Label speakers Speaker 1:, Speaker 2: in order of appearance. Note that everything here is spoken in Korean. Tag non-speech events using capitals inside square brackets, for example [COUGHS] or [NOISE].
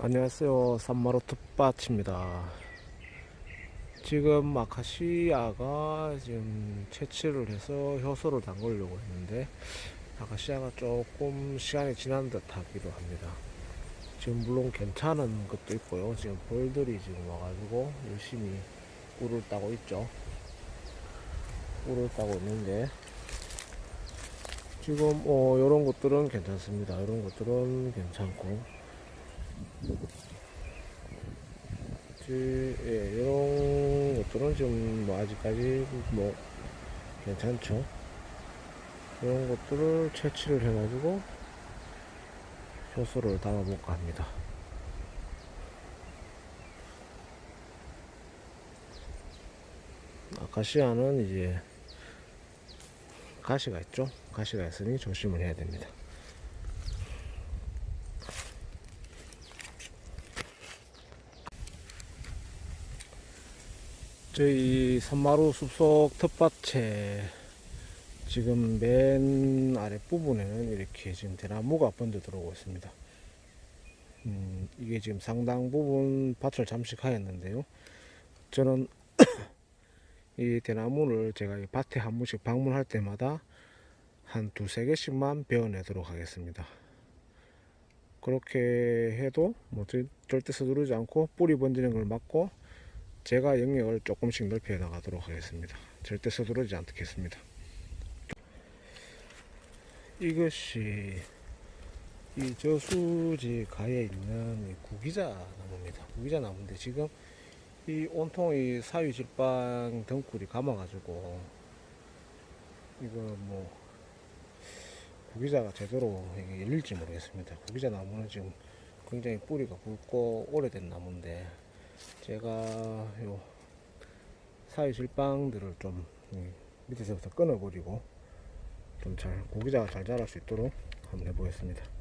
Speaker 1: 안녕하세요. 산마루 텃밭입니다. 지금 아카시아가 지금 채취를 해서 효소를 담그려고 했는데 아카시아가 조금 시간이 지난 듯 하기도 합니다. 지금 물론 괜찮은 것도 있고요. 지금 벌들이 지금 와가지고 열심히 꿀을 따고 있죠. 꿀을 따고 있는데 지금 어 이런 것들은 괜찮습니다. 이런 것들은 괜찮고 지- 예, 이런 것들은 지금 뭐 아직까지 뭐 괜찮죠. 이런 것들을 채취를 해가지고 효소를 담아볼까 합니다. 아카시아는 이제 가시가 있죠. 가시가 있으니 조심을 해야 됩니다. 저희 산마루 숲속 텃밭에 지금 맨 아래 부분에는 이렇게 지금 대나무가 번져 들어오고 있습니다. 음, 이게 지금 상당 부분 밭을 잠식하였는데요. 저는 [COUGHS] 이 대나무를 제가 이 밭에 한 번씩 방문할 때마다 한 두세 개씩만 베어내도록 하겠습니다. 그렇게 해도 뭐 절- 절대 서두르지 않고 뿌리 번지는 걸 막고 제가 영역을 조금씩 넓혀 나가도록 하겠습니다. 절대 서두르지 않겠습니다. 이것이 이 저수지 가에 있는 이 구기자 나무입니다. 구기자 나무인데 지금 이 온통 이 사유질방 덩굴이 감아가지고 이거 뭐 구기자가 제대로 열릴지 모르겠습니다. 구기자 나무는 지금 굉장히 뿌리가 굵고 오래된 나무인데 제가 요 사이 실방들을 좀이 밑에서부터 끊어버리고 좀 잘 고기자가 잘 자랄 수 있도록 한번 해보겠습니다.